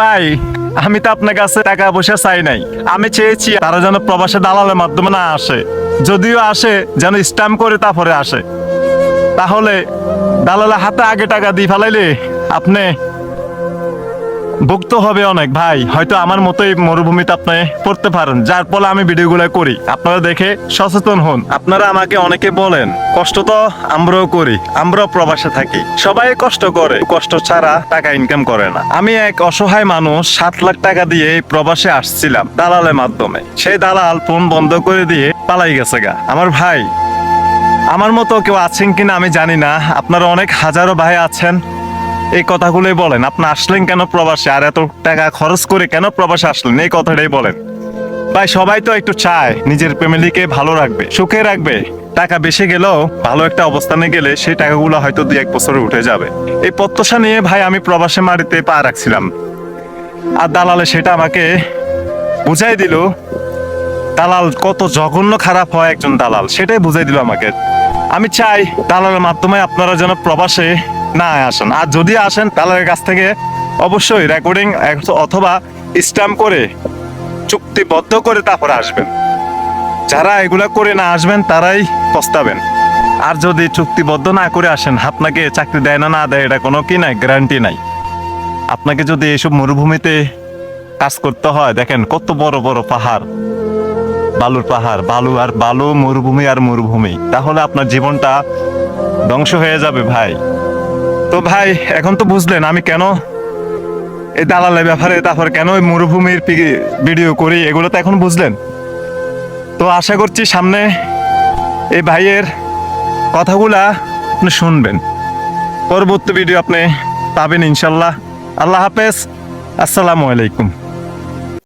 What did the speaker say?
ভাই, আমি তো আপনার কাছে টাকা পয়সা চাই নাই। আমি চেয়েছি তারা যেন প্রবাসে দালালের মাধ্যমে না আসে। যদিও আসে, যেন স্ট্যাম্প করে তারপরে আসে। তাহলে দালালের হাতে আগে টাকা দিয়ে ফেলাইলে আপনি ভুক্ত হবে অনেক, ভাই। হয়তো আমার মতোই মরুভূমিতে আপনি পড়তে পারেন, যার ফলে আমি ভিডিওগুলো করি। আপনারা দেখে সচেতন হন। আপনারা আমাকে অনেকে বলেন, কষ্ট তো আমরাও করি, আমরাও প্রবাসে থাকি। সবাই কষ্ট করে, কষ্ট ছাড়া টাকা ইনকাম করে না। আমি এক অসহায় মানুষ, সাত লাখ টাকা দিয়ে প্রবাসে আসছিলাম দালালের মাধ্যমে। সেই দালাল ফোন বন্ধ করে দিয়ে পালাই গেছে গা। আমার ভাই, আমার মতো কেউ আছেন কিনা আমি জানি না। আপনারা অনেক হাজারো ভাই আছেন এই কথাগুলোই বলেন। আপনি আসলেন কেন প্রবাসে? আর এত টাকা খরচ করে কেন প্রবাসে আসলেন? এই কথাটাই বলেন। ভাই, সবাই তো একটু চায়, নিজের ফ্যামিলিকে ভালো রাখবে, সুখে রাখবে। টাকা বেশি গেলেও ভালো একটা অবস্থানে গেলে সেই টাকাগুলো হয়তো দুই এক বছরে উঠে যাবে। এই প্রত্যাশা নিয়ে ভাই, আমি প্রবাসে মারিতে পা রাখছিলাম। আর দালালে সেটা আমাকে বুঝাই দিল, দালাল কত জঘন্য খারাপ হয় একজন দালাল। সেটাই বুঝাই দিল আমাকে। আমি চাই দালালের মাধ্যমে আপনারা যেন প্রবাসে না আসেন। আর যদি আসেন দালালের কাছ থেকে অবশ্যই রেকর্ডিং অথবা স্ট্যাম্প করে, চুক্তিবদ্ধ করে তারপরে আসবেন। যারা এগুলা করে না আসবেন, তারাই পস্তাবেন। আর যদি চুক্তিবদ্ধ না করে আসেন, আপনাকে চাকরি দেয় না না দেয়, এটা কোনো কি নাই গ্যারান্টি নাই। আপনাকে যদি এইসব মরুভূমিতে কাজ করতে হয়, দেখেন কত বড় বড় পাহাড়। বালুর পাহাড়, বালু আর বালু, মরুভূমি আর মরুভূমি। তাহলে আপনার জীবনটা ধ্বংস হয়ে যাবে, ভাই। তো ভাই, এখন তো বুঝলেন আমি কেন এই দালালের ব্যাপারে, তারপর কেন ওই মরুভূমির ভিডিও করি, এগুলো তো এখন বুঝলেন। তো আশা করছি সামনে এই ভাইয়ের কথাগুলা আপনি শুনবেন। পরবর্তী ভিডিও আপনি পাবেন ইনশাল্লাহ। আল্লাহ হাফেজ। আসসালামু আলাইকুম।